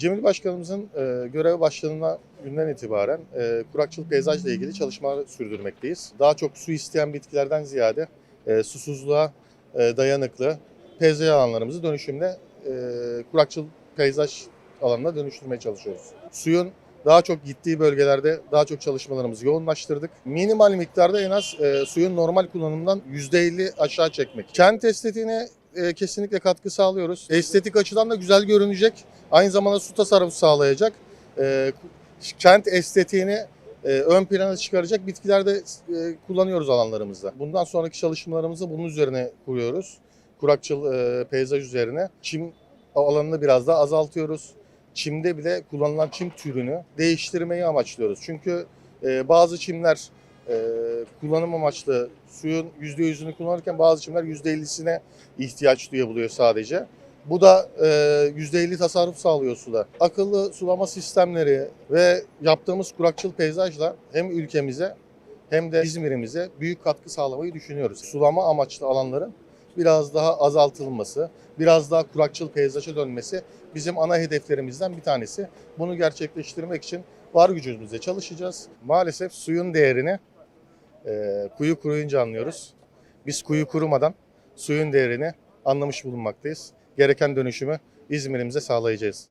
Cemil Başkanımızın e, görev başladığına günden itibaren e, kurakçıl peyzajla ilgili çalışmalar sürdürmekteyiz. Daha çok su isteyen bitkilerden ziyade e, susuzluğa e, dayanıklı peyzaj alanlarımızı dönüşümle e, kurakçıl peyzaj alanına dönüştürmeye çalışıyoruz. Suyun daha çok gittiği bölgelerde daha çok çalışmalarımızı yoğunlaştırdık. Minimal miktarda en az e, suyun normal kullanımından %50 aşağı çekmek. Kent estetiğine e, kesinlikle katkı sağlıyoruz. Estetik açıdan da güzel görünecek. Aynı zamanda su tasarrufu sağlayacak. E, kent estetiğini e, ön plana çıkaracak bitkiler de e, kullanıyoruz alanlarımızda. Bundan sonraki çalışmalarımızı bunun üzerine kuruyoruz. Kurakçıl e, peyzaj üzerine. Çim alanını biraz daha azaltıyoruz. Çimde bile kullanılan çim türünü değiştirmeyi amaçlıyoruz. Çünkü e, bazı çimler kullanım amaçlı suyun %100'ünü kullanırken bazı çimler %50'sine ihtiyaç duyabiliyor sadece. Bu da e, %50 tasarruf sağlıyor suda. Akıllı sulama sistemleri ve yaptığımız kurakçıl peyzajla hem ülkemize hem de İzmir'imize büyük katkı sağlamayı düşünüyoruz. Sulama amaçlı alanların biraz daha azaltılması, biraz daha kurakçıl peyzaja dönmesi bizim ana hedeflerimizden bir tanesi. Bunu gerçekleştirmek için var gücümüzle çalışacağız. Maalesef suyun değerini e, kuyu kuruyunca anlıyoruz. Biz kuyu kurumadan suyun değerini anlamış bulunmaktayız. Gereken dönüşümü İzmir'imize sağlayacağız.